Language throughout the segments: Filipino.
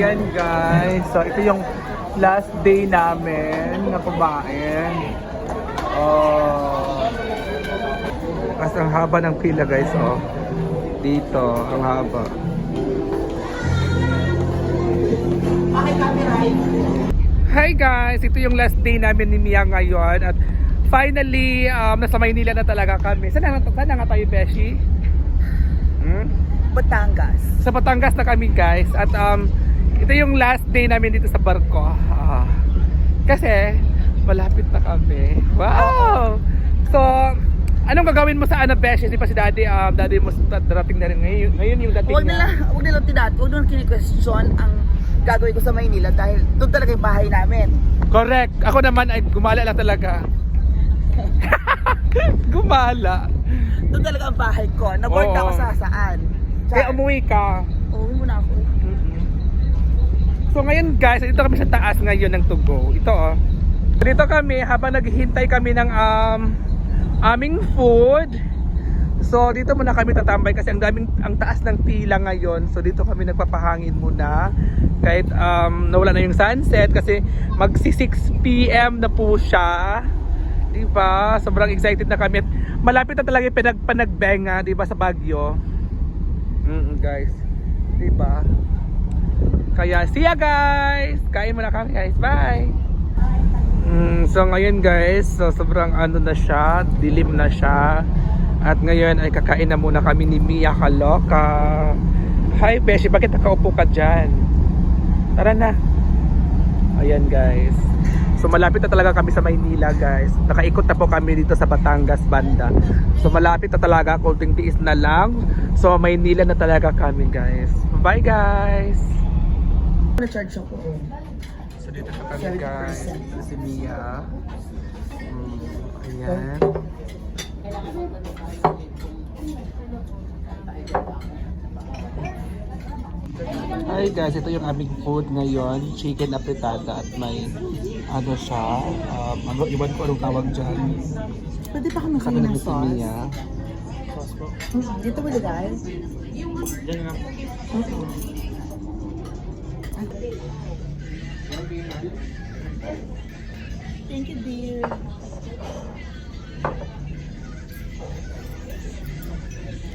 ayan guys. So, ito yung last day namin na kumain. Oh. Mas ang haba ng pila guys, oh. Dito, ang haba. Hi guys! Ito yung last day namin ni Mia ngayon at finally, um, nasa Maynila na talaga kami. Saan na, saan na nga tayo, Beshi? Hmm? Batangas. Sa Batangas na kami guys at um, ito yung last day namin dito sa barko. Ah, kasi malapit na kami. Wow! So, anong gagawin mo sa ano, Beshi? Di pa si Daddy, um, Daddy mo darating na rin ngayon. Ngayon yung dating Huwag nila, huwag nila tinat, huwag nila kini-question ang gagawin ko sa Maynila dahil doon talaga yung bahay namin. Correct. Ako naman ay gumala lang talaga. gumala. Doon talaga ang bahay ko. Naboard Oo. ako sa saan. Kaya umuwi ka. Uwi muna ako. So ngayon guys, dito kami sa taas ngayon ng Tugo. Ito oh. Dito kami habang naghihintay kami ng um, aming food. So dito muna kami tatambay kasi ang daming ang taas ng pila ngayon. So dito kami nagpapahangin muna kahit um, nawala na yung sunset kasi magsi 6 PM na po siya. 'Di ba? Sobrang excited na kami. Malapit na talaga yung pinagpanagbenga, 'di ba sa Baguio. Mm, guys. 'Di ba? Kaya see ya guys! Kain muna kami guys. Bye! Mm, so ngayon guys, so sobrang ano na siya, dilim na siya. At ngayon ay kakain na muna kami ni Mia Kaloka. Hi Beshi, bakit nakaupo ka dyan? Tara na. Ayan guys. So malapit na talaga kami sa Maynila guys. Nakaikot na po kami dito sa Batangas banda. So malapit na talaga, konting tiis na lang. So Maynila na talaga kami guys. Bye guys! Na-charge ako. So dito na kami guys. 70%. Ito si Mia. Mm, ayan. Hi guys, ito yung aming food ngayon. Chicken apretada at may ano siya. Um, ano, iwan ko anong tawag dyan. Pwede pa kami Kami ng si sauce? Mia. Mm, Dito ba guys? Yan nga. Thank you dear.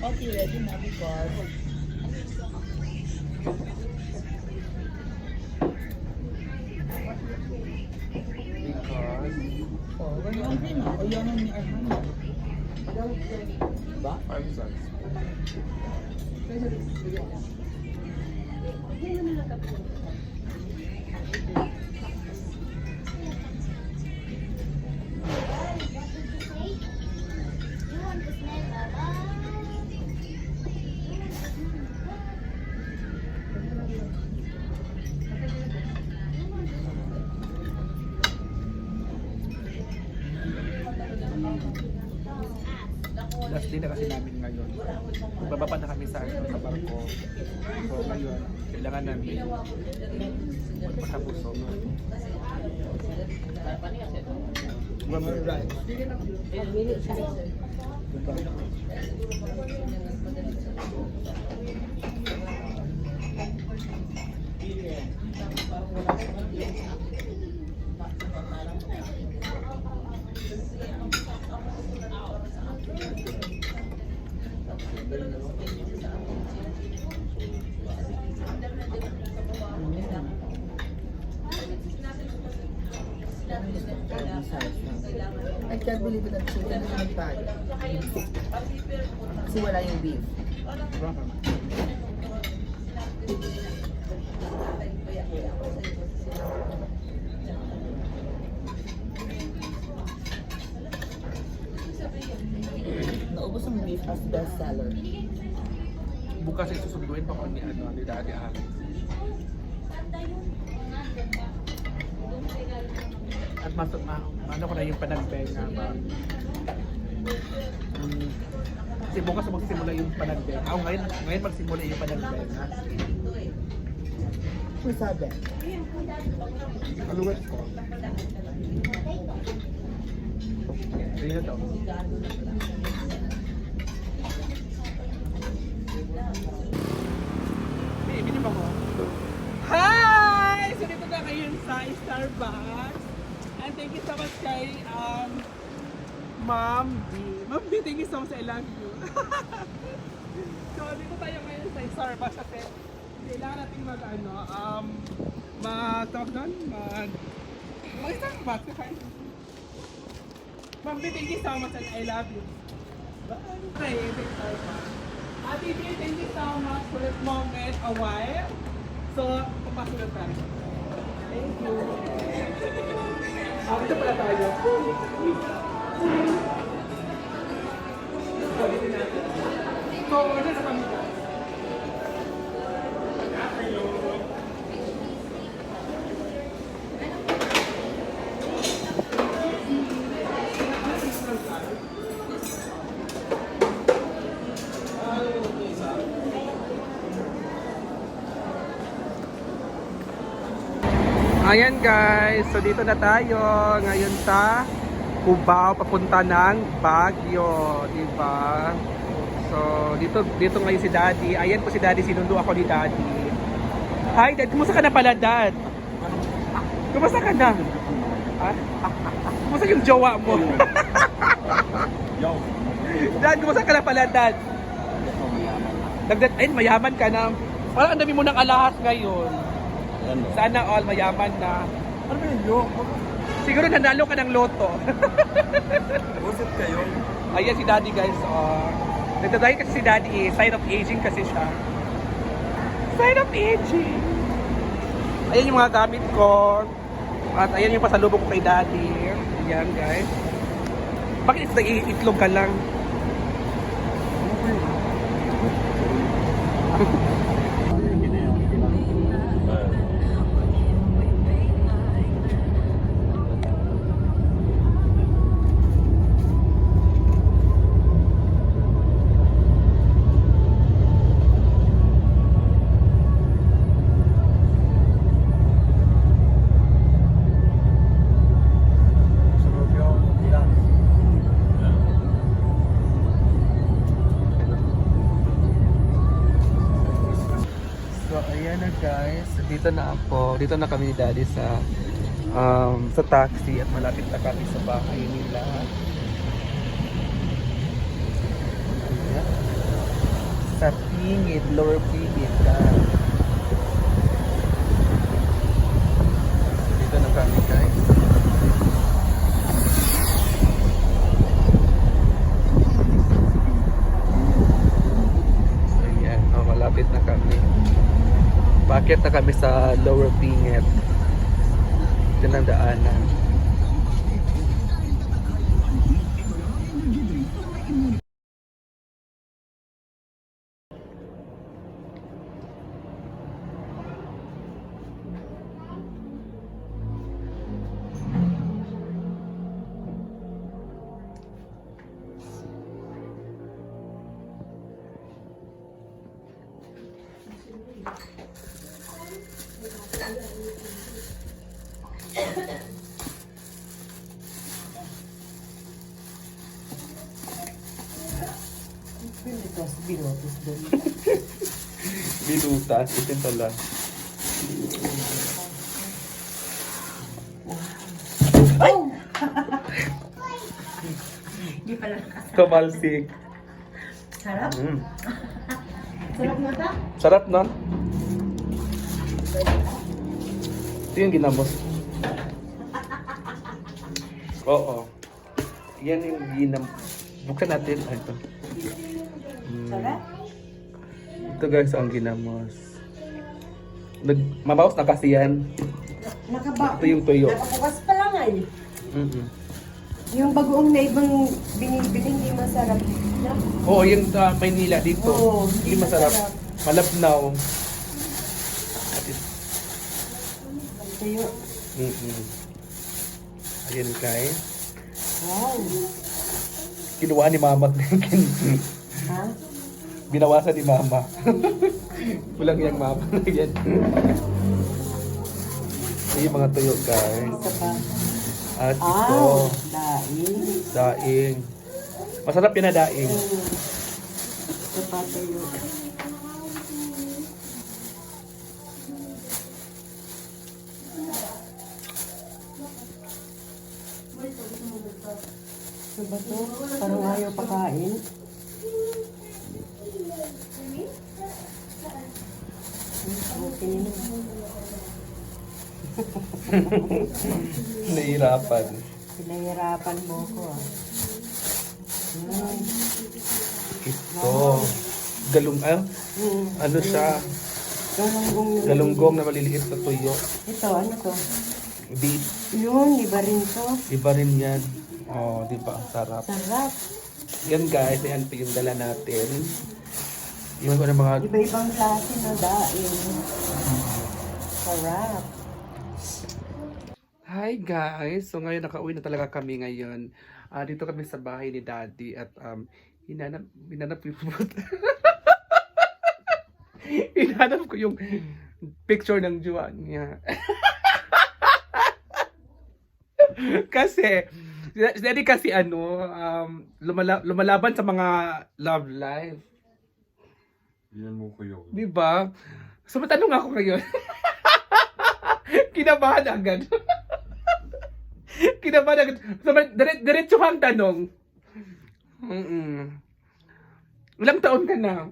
Okay, ready na because Because... Oh, ganyan din ah. O yan ang ni Armando. Ba? Five cents. Last day na kasi namin ngayon. Bababa na kami sa, ano, sa barko. So ngayon, kailangan namin magpakabusog. One more rice. I can't believe it ang chicken na nagtayo. Kasi wala yung beef. Naubos ang beef as best seller. Bukas ay susunduin pa ko ni, ano, ni Daddy Alex. At mas, ma, ano ko na yung panagbenga ba? Um, kasi bukas magsimula yung panagbenga. Oh, ngayon, ngayon magsimula yung panagbenga. Ano sabi? Aluwet ko. Ayun daw. Hey, binim ako. Hi! Starbucks. And thank you so much kay um, Ma'am B. Ma'am B, thank you so much. I love you. so, dito tayo ngayon sa Starbucks kasi kailangan natin mag, ano, um, mag, tawag doon, mag, mag Starbucks. Okay? Ma'am B, thank you so much and I love you. Bye. Ate B, thank you so much for this moment a while. So, papasok na tayo. Thank you. Ah, dito pala tayo. Ayan guys, so dito na tayo. Ngayon sa Cubao papunta ng Baguio, di ba? So dito dito ngayon si Daddy. Ayan po si Daddy, sinundo ako ni Daddy. Hi Dad, kumusta ka na pala Dad? Kumusta ka na? Ha? Kumusta yung jowa mo? Yo. Dad, kumusta ka na pala Dad? Dagdag, ayun, mayaman ka na. Parang ang dami mo ng alahas ngayon. Sana all mayaman na. Ano ba yun? Siguro nanalo ka ng loto. Usap kayo. Ayan si Daddy guys. Uh, Nagdadahil kasi si Daddy eh. Sign of aging kasi siya. Sign of aging. Ayan yung mga gamit ko. At ayan yung pasalubong ko kay Daddy. Ayan guys. Bakit itlog ka lang? Guys. Dito na ako. Dito na kami ni Daddy sa um, sa taxi at malapit na kami sa bahay nila. Sa Pingit, Lower Pingit. guys. Dito na kami guys. So ayan, oh, malapit na kami. Bakit na kami sa Lower Pingit? Ito ng daanan. Bilutas, ito pala. Hindi pala nakasama. Kamalsik. Sarap. Mm. Sarap mo ta? Sarap nun. Ito yung ginamos. Oo. Yan yung ginam... Buksan natin. Ah, ito. Mm. Ito guys ang ginamos. Nag mabawas na kasi yan. Nakaba. Ito yung tuyo. Nakabukas pa lang ay. Mm-mm. Yung bagoong na ibang binibili hindi masarap. Oo, yung sa Maynila dito. Oo, hindi hindi masarap. masarap. Malabnaw. Tuyo. Mm-mm. Ayan guys. Wow. Kinuha ni mama. Ha? Binawasan ni mama. Kulang yung mama. Yan. Ito yung mga tuyo guys. At ito, Ah, daing. daing. Masarap yun na daing. Mm. Isa pa tuyo. Ano ba to? Parang ayaw pakain. Okay na. Nahihirapan. Pinahirapan mo ko ah. Hmm. Ito. Galung, ah, Hmm. ano siya? Galunggong. Galunggong na maliliit na tuyo. Ito, ano to? Beef. Yun, iba rin to. Iba rin yan. Oh, di ba? Ang Sarap. Sarap. Yan guys, yan po yung dala natin. Iwan ko ng mga Iba-ibang klase na daing. Sarap. Hi guys! So ngayon nakauwi na talaga kami ngayon. Ah dito kami sa bahay ni Daddy at um hinanap hinanap yung hinanap ko yung picture ng jowa niya. kasi si Daddy kasi ano um lumala, lumalaban sa mga love life, Yan mo yun. 'di ba? So matanong ako ngayon. Kinabahan agad. Kinabahan agad. So, dire diretso ang tanong. Mm Ilang taon ka na?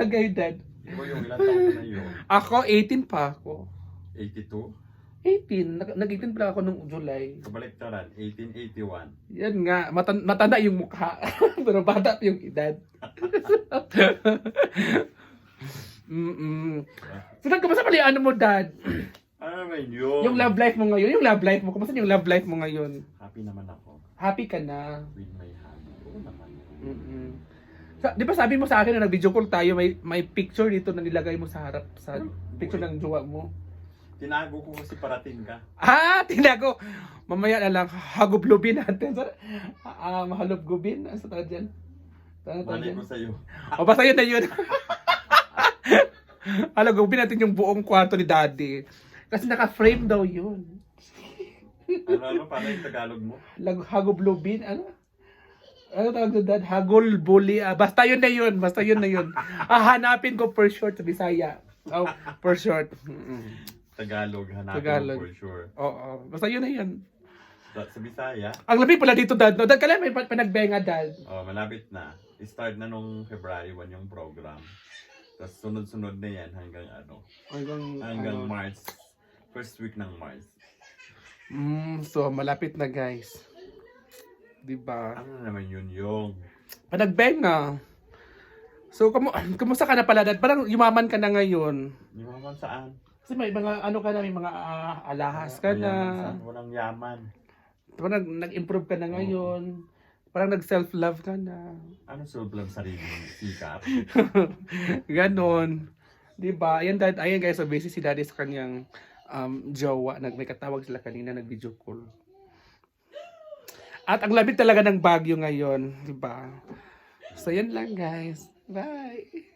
Agay dad. Ikaw yung ilang taon na yun? Ako, 18 pa ako. 82? 18. Nag- Nag-18 pa ako nung July. Kabaliktaran, 1881. Yan nga, matan- matanda yung mukha. Pero bata pa yung edad. Mm-mm. So, nagkamusta pala yung ano mo, dad? Ano naman yun? Yung love life mo ngayon, yung love life mo, kumusta yung love life mo ngayon? Happy naman ako Happy ka na. with my hobby. Oo naman. Mm-mm. Sa, di ba sabi mo sa akin na nag-video call tayo, may may picture dito na nilagay mo sa harap, sa picture ng jowa mo. Tinago ko kasi parating ka. Ah, tinago. Mamaya na lang, hagoblubin natin. Sa, ah, mahalobgubin. Ano sa tawag dyan? Tawag dyan? ko sa'yo. O, basta yun na yun. Halogubin natin yung buong kwarto ni daddy. Kasi naka-frame daw yun. Ano, ano, paano yung Tagalog mo? Lag hagoblubin, ano? Ano tawag doon, dad? Hagol, bully. ah, basta yun na yun. Basta yun na yun. Ah, hanapin ko per short sa Bisaya. Oh, per short. Tagalog, hanapin Tagalog. for sure. Oo. Basta yun na yun. Sa, sa Bisaya, Ang lamig pala dito, dad. No? Dad, kailan may pa- panagbenga, dad? oh, malapit na. Start na nung February 1 yung program. Tapos sunod-sunod na yan hanggang ano, Hanggang, hanggang ano. March. First week ng March. Mm, so, malapit na, guys. Diba? Ano naman yun yung? Panagbenga. So, kumu kumusta ka na pala, dad? Parang yumaman ka na ngayon. Yung naman saan? Kasi may mga, ano ka na, may mga ah, alahas ka na. Walang yaman. Parang nag-improve ka na ngayon. Parang nag-self-love ka na. Ano sulb lang sarili mong sikap? Ganon. Diba? Ayan, dad, ayan guys, so busy si daddy sa kanyang um, jowa. Nag, may katawag sila kanina, nag-video call. At ang lamig talaga ng Baguio ngayon, diba? So, yan lang guys. Bye!